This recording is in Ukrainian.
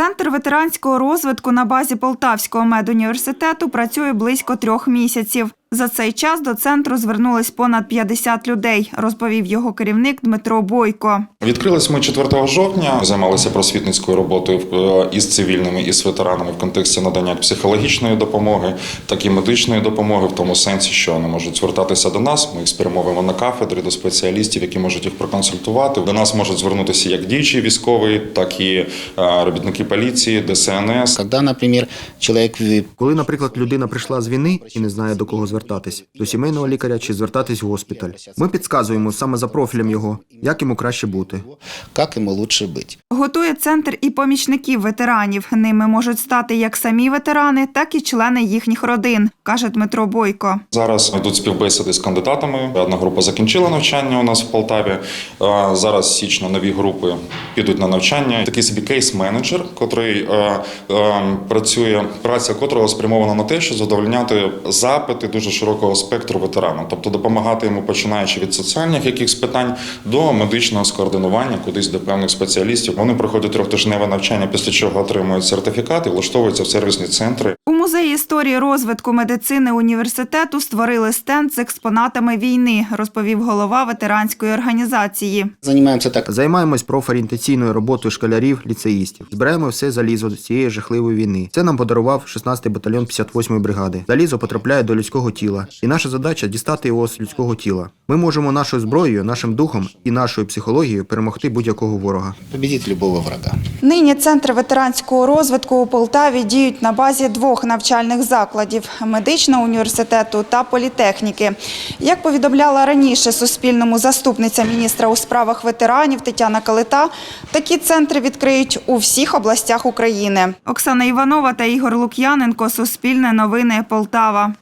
Центр ветеранського розвитку на базі Полтавського медуніверситету працює близько трьох місяців. За цей час до центру звернулись понад 50 людей, розповів його керівник Дмитро Бойко. Відкрились ми 4 жовтня, займалися просвітницькою роботою е, із цивільними і з ветеранами в контексті надання психологічної допомоги, так і медичної допомоги, в тому сенсі, що вони можуть звертатися до нас. Ми їх спрямовуємо на кафедри до спеціалістів, які можуть їх проконсультувати. До нас можуть звернутися як діючі військові, так і е, робітники поліції, ДСНС. Коли, наприклад, людина прийшла з війни і не знає до кого звертатись, до сімейного лікаря чи звертатись в госпіталь, ми підказуємо саме за профілем його, як йому краще бути. как ему лучше быть. Готує центр і помічників ветеранів. Ними можуть стати як самі ветерани, так і члени їхніх родин, каже Дмитро Бойко. Зараз йдуть співбесіди з кандидатами. Одна група закінчила навчання у нас в Полтаві. Зараз з січня нові групи підуть на навчання. Такий собі кейс-менеджер, котрий працює, праця котрого спрямована на те, щоб задовольняти запити дуже широкого спектру ветерана, тобто допомагати йому, починаючи від соціальних якихось питань до медичного скоординування, кудись до певних спеціалістів. Вони проходять трьохтижневе навчання, після чого отримують сертифікат і влаштовуються в сервісні центри. Музеї історії розвитку медицини університету створили стенд з експонатами війни, розповів голова ветеранської організації. Занимаемся так. Займаємось профорієнтаційною роботою школярів, ліцеїстів. Збираємо все залізо з цієї жахливої війни. Це нам подарував 16-й батальйон 58-ї бригади. Залізо потрапляє до людського тіла, і наша задача дістати його з людського тіла. Ми можемо нашою зброєю, нашим духом і нашою психологією перемогти будь-якого ворога. Победить любого врага. Нині центри ветеранського розвитку у Полтаві діють на базі двох навчальних закладів медичного університету та політехніки. Як повідомляла раніше Суспільному заступниця міністра у справах ветеранів Тетяна Калита, такі центри відкриють у всіх областях України. Оксана Іванова та Ігор Лук'яненко. Суспільне новини Полтава.